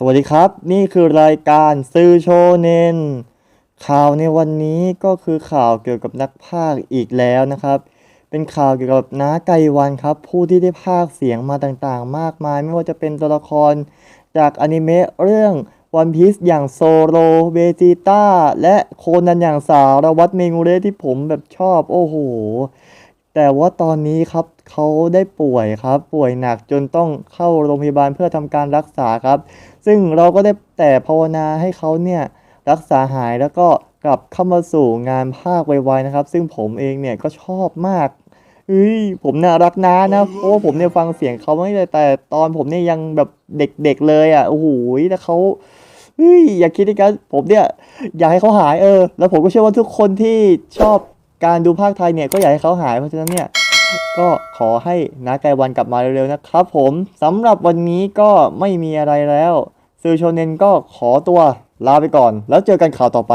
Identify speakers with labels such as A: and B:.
A: สวัสดีครับ นี่คือรายการซื่อโชเนนข่าวในวันนี้ก็คือข่าวเกี่ยวกับนักพากย์อีกแล้วนะครับ เป็นข่าวเกี่ยวกับน้าไกวันครับ ผู้ที่ได้พากย์เสียงมาต่างๆ มากมาย ไม่ว่าจะเป็นตัวละครจากอนิเมะเรื่องวันพีซอย่างโซโ o เบจิต้าและโคนันอย่างสารวัตรเมงูเรที่ผมแบบชอบ โอ้โห แต่ว่าตอนนี้ครับเขาได้ป่วยครับ ป่วยหนักจนต้องเข้าโรงพยาบาลเพื่อทำการรักษาครับ ซึ่งเราก็ได้แต่ภาวนาให้เขาเนี่ยรักษาหายแล้วก็กลับเข้ามาสู่งานภาคไวๆนะครับ ซึ่งผมเองเนี่ยก็ชอบมากเฮ้ยผมน่ารักนะนะเพราะว่าผมเนี่ยฟังเสียงเขาไม่ได้แต่ตอนผมเนี่ยยังแบบเด็กๆเลยอะโอ้โหแล้วเขาเฮ้ยอย่าคิดในการผมเนี่ยอยากให้เขาหายเออ แล้วผมก็เชื่อว่าทุกคนที่ชอบ การดูภาคไทยเนี่ยก็อยากให้เขาหายเพราะฉะนั้นเนี่ยก็ขอให้นาไกวันกลับมาเร็วๆนะครับผมสำหรับวันนี้ก็ไม่มีอะไรแล้วซือโชเนนก็ขอตัวลาไปก่อน แล้วเจอกันข่าวต่อไป